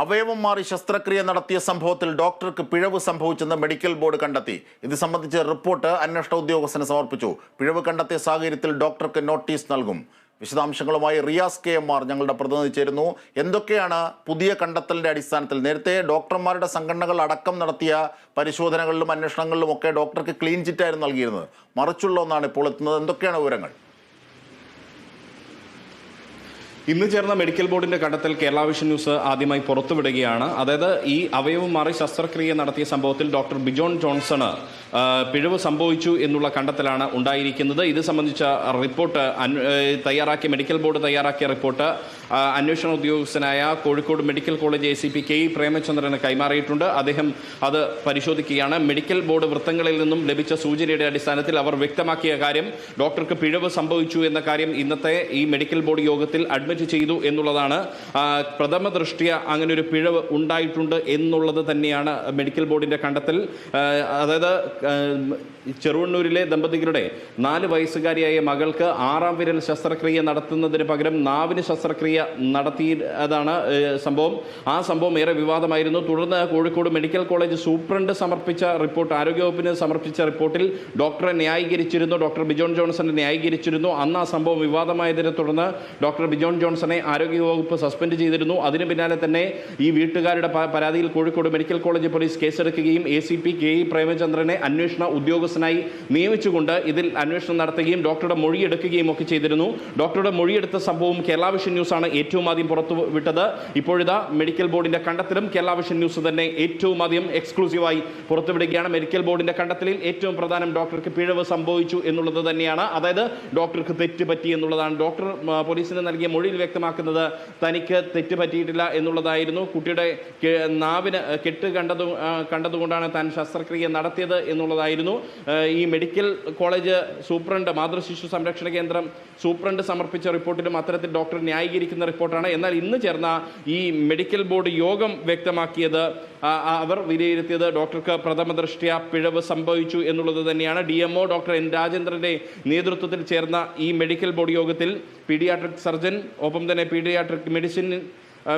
അവയവം മാറി ശസ്ത്രക്രിയ നടത്തിയ സംഭവത്തിൽ ഡോക്ടർക്ക് പിഴവ് സംഭവിച്ചെന്ന് മെഡിക്കൽ ബോർഡ് കണ്ടെത്തി. ഇത് സംബന്ധിച്ച് റിപ്പോർട്ട് അന്വേഷണ ഉദ്യോഗസ്ഥന് സമർപ്പിച്ചു. പിഴവ് കണ്ടെത്തിയ സാഹചര്യത്തിൽ ഡോക്ടർക്ക് നോട്ടീസ് നൽകും. വിശദാംശങ്ങളുമായി റിയാസ് കെ എം ആർ ഞങ്ങളുടെ പ്രതിനിധി ചേരുന്നു. എന്തൊക്കെയാണ് പുതിയ കണ്ടെത്തലിന്റെ അടിസ്ഥാനത്തിൽ? നേരത്തെ ഡോക്ടർമാരുടെ സംഘടനകൾ അടക്കം നടത്തിയ പരിശോധനകളിലും അന്വേഷണങ്ങളിലും ഒക്കെ ഡോക്ടർക്ക് ക്ലീൻ ചിറ്റായിരുന്നു നൽകിയിരുന്നത്. മറിച്ചുള്ള ഒന്നാണ് ഇപ്പോൾ എത്തുന്നത്. എന്തൊക്കെയാണ് വിവരങ്ങൾ? ഇന്ന് ചേർന്ന മെഡിക്കൽ ബോർഡിന്റെ കണ്ടെത്തൽ കേരള വിഷൻ ന്യൂസ് ആദ്യമായി പുറത്തുവിടുകയാണ്. അതായത് ഈ അവയവം മാറി ശസ്ത്രക്രിയ നടത്തിയ സംഭവത്തിൽ ഡോക്ടർ ബിജോൺ ജോൺസണ് പിഴവ് സംഭവിച്ചു എന്നുള്ള കണ്ടെത്തലാണ് ഉണ്ടായിരിക്കുന്നത്. ഇത് സംബന്ധിച്ച റിപ്പോർട്ട് തയ്യാറാക്കിയ മെഡിക്കൽ ബോർഡ് തയ്യാറാക്കിയ റിപ്പോർട്ട് അന്വേഷണ ഉദ്യോഗസ്ഥനായ Kozhikode medical college A C P K E പ്രേമചന്ദ്രന് കൈമാറിയിട്ടുണ്ട്. അദ്ദേഹം അത് പരിശോധിക്കുകയാണ്. മെഡിക്കൽ ബോർഡ് വൃത്തങ്ങളിൽ നിന്നും ലഭിച്ച സൂചനയുടെ അടിസ്ഥാനത്തിൽ അവർ വ്യക്തമാക്കിയ കാര്യം ഡോക്ടർക്ക് പിഴവ് സംഭവിച്ചു എന്ന കാര്യം ഇന്നത്തെ ഈ മെഡിക്കൽ ബോർഡ് യോഗത്തിൽ അഡ്മിറ്റ് ചെയ്തു എന്നുള്ളതാണ്. പ്രഥമ ദൃഷ്ടിയ അങ്ങനെ ഒരു പിഴവ് ഉണ്ടായിട്ടുണ്ട് എന്നുള്ളത് തന്നെയാണ് മെഡിക്കൽ ബോർഡിന്റെ കണ്ടെത്തൽ. അതായത് ചെറുവണ്ണൂരിലെ ദമ്പതികളുടെ നാല് വയസ്സുകാരിയായ മകൾക്ക് ആറാം വിരൽ ശസ്ത്രക്രിയ നടത്തുന്നതിന് പകരം നാവിന് ശസ്ത്രക്രിയ നടത്തിയതാണ് സംഭവം. ആ സംഭവം ഏറെ വിവാദമായിരുന്നു. തുടർന്ന് കോഴിക്കോട് മെഡിക്കൽ കോളേജ് സൂപ്രണ്ട് സമർപ്പിച്ച റിപ്പോർട്ട് ആരോഗ്യവകുപ്പിന് സമർപ്പിച്ച റിപ്പോർട്ടിൽ ഡോക്ടറെ ന്യായീകരിച്ചിരുന്നു. ഡോക്ടർ ബിജോൺ ജോൺസനെ ന്യായീകരിച്ചിരുന്നു. അന്ന് ആ സംഭവം വിവാദമായതിനെ തുടർന്ന് ഡോക്ടർ ബിജോൺ ജോൺസനെ ആരോഗ്യവകുപ്പ് സസ്പെൻഡ് ചെയ്തിരുന്നു. അതിന് പിന്നാലെ തന്നെ ഈ വീട്ടുകാരുടെ പരാതിയിൽ Kozhikode medical college police കേസെടുക്കുകയും A C P K E പ്രേമചന്ദ്രനെ അന്വേഷണ ഉദ്യോഗസ്ഥനായി നിയമിച്ചുകൊണ്ട് ഇതിൽ അന്വേഷണം നടത്തുകയും ഡോക്ടറുടെ മൊഴിയെടുക്കുകയും ഒക്കെ ചെയ്തിരുന്നു. ഡോക്ടറുടെ മൊഴിയെടുത്ത സംഭവം കേരള വിഷൻ ന്യൂസാണ് ഏറ്റവും ആദ്യം പുറത്തു വിട്ടത്. ഇപ്പോഴിതാ മെഡിക്കൽ ബോർഡിന്റെ കണ്ടെത്തലും കേരള വിഷൻ ന്യൂസ് തന്നെ ഏറ്റവും ആദ്യം എക്സ്ക്ലൂസീവായി പുറത്തുവിടുകയാണ്. മെഡിക്കൽ ബോർഡിന്റെ കണ്ടെത്തലിൽ ഏറ്റവും പ്രധാനം ഡോക്ടർക്ക് പിഴവ് സംഭവിച്ചു എന്നുള്ളത് തന്നെയാണ്. അതായത് ഡോക്ടർക്ക് തെറ്റ് പറ്റി എന്നുള്ളതാണ്. ഡോക്ടർ പോലീസിന് നൽകിയ മൊഴിയിൽ വ്യക്തമാക്കുന്നത് തനിക്ക് തെറ്റ് പറ്റിയിട്ടില്ല എന്നുള്ളതായിരുന്നു. കുട്ടിയുടെ നാവിന് കെട്ട് കണ്ടത് കണ്ടതുകൊണ്ടാണ് താൻ ശസ്ത്രക്രിയ നടത്തിയത് എന്നുള്ളതായിരുന്നു. ഈ മെഡിക്കൽ കോളേജ് സൂപ്രണ്ട് മാതൃശിശു സംരക്ഷണ കേന്ദ്രം സൂപ്രണ്ട് സമർപ്പിച്ച റിപ്പോർട്ടിലും അത്തരത്തിൽ ഡോക്ടർ ന്യായീകരിക്കുന്ന റിപ്പോർട്ടാണ്. എന്നാൽ ഇന്ന് ചേർന്ന ഈ മെഡിക്കൽ ബോർഡ് യോഗം വ്യക്തമാക്കിയത് അവർ വിലയിരുത്തിയത് ഡോക്ടർക്ക് പ്രഥമ ദൃഷ്ട്യാ പിഴവ് സംഭവിച്ചു എന്നുള്ളത് തന്നെയാണ്. ഡി എംഒ ഡോക്ടർ എൻ രാജേന്ദ്രന്റെ നേതൃത്വത്തിൽ ചേർന്ന ഈ മെഡിക്കൽ ബോർഡ് യോഗത്തിൽ പീഡിയാട്രിക് സർജൻ ഒപ്പം തന്നെ പീഡിയാട്രിക് മെഡിസിൻ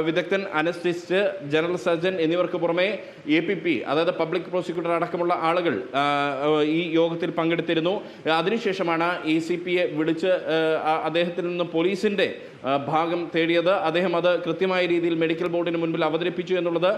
വിദഗ്ധൻ അനസ്റ്റിസ്റ്റ് ജനറൽ സർജൻ എന്നിവർക്ക് പുറമെ എ പി പി അതായത് പബ്ലിക് പ്രോസിക്യൂട്ടർ അടക്കമുള്ള ആളുകൾ ഈ യോഗത്തിൽ പങ്കെടുത്തിരുന്നു. അതിനുശേഷമാണ് എ സി പിയെ വിളിച്ച് അദ്ദേഹത്തിൽ നിന്ന് പോലീസിന്റെ ഭാഗം തേടിയത്. അദ്ദേഹം അത് കൃത്യമായ രീതിയിൽ മെഡിക്കൽ ബോർഡിന് മുൻപിൽ അവതരിപ്പിച്ചു എന്നുള്ളത്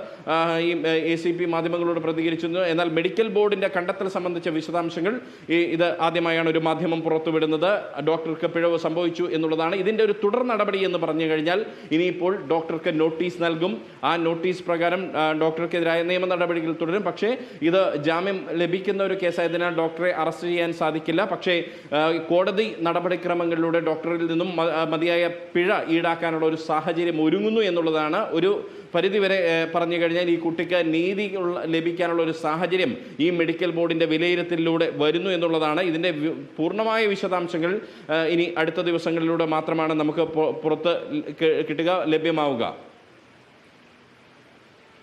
ഈ എ സി പി മാധ്യമങ്ങളോട് പ്രതികരിച്ചിരുന്നു. എന്നാൽ മെഡിക്കൽ ബോർഡിന്റെ കണ്ടെത്തൽ സംബന്ധിച്ച വിശദാംശങ്ങൾ ഈ ഇത് ആദ്യമായാണ് ഒരു മാധ്യമം പുറത്തുവിടുന്നത്. ഡോക്ടർക്ക് പിഴവ് സംഭവിച്ചു എന്നുള്ളതാണ് ഇതിന്റെ ഒരു തുടർ നടപടി എന്ന് പറഞ്ഞു കഴിഞ്ഞാൽ ഇനിയിപ്പോൾ ഡോക്ടർക്ക് നോട്ടീസ് നൽകും. ആ നോട്ടീസ് പ്രകാരം ഡോക്ടർക്കെതിരായ നിയമ നടപടികൾ തുടരും. പക്ഷേ ഇത് ജാമ്യം ലഭിക്കുന്ന ഒരു കേസായതിനാൽ ഡോക്ടറെ അറസ്റ്റ് ചെയ്യാൻ സാധിക്കില്ല. പക്ഷേ കോടതി നടപടിക്രമങ്ങളിലൂടെ ഡോക്ടറിൽ നിന്നും മതിയായ പിഴ ഈടാക്കാനുള്ള ഒരു സാഹചര്യം ഒരുങ്ങുന്നു എന്നുള്ളതാണ് ഒരു പരിധിവരെ പറഞ്ഞു കഴിഞ്ഞാൽ ഈ കുട്ടിക്ക് നീതി ലഭിക്കാനുള്ള ഒരു സാഹചര്യം ഈ മെഡിക്കൽ ബോർഡിന്റെ വിലയിരുത്തലിലൂടെ വരുന്നു എന്നുള്ളതാണ്. ഇതിന്റെ പൂർണമായ വിശദാംശങ്ങൾ ഇനി അടുത്ത ദിവസങ്ങളിലൂടെ മാത്രമാണ് നമുക്ക് പുറത്ത് കിട്ടുക ലഭ്യമാവുക.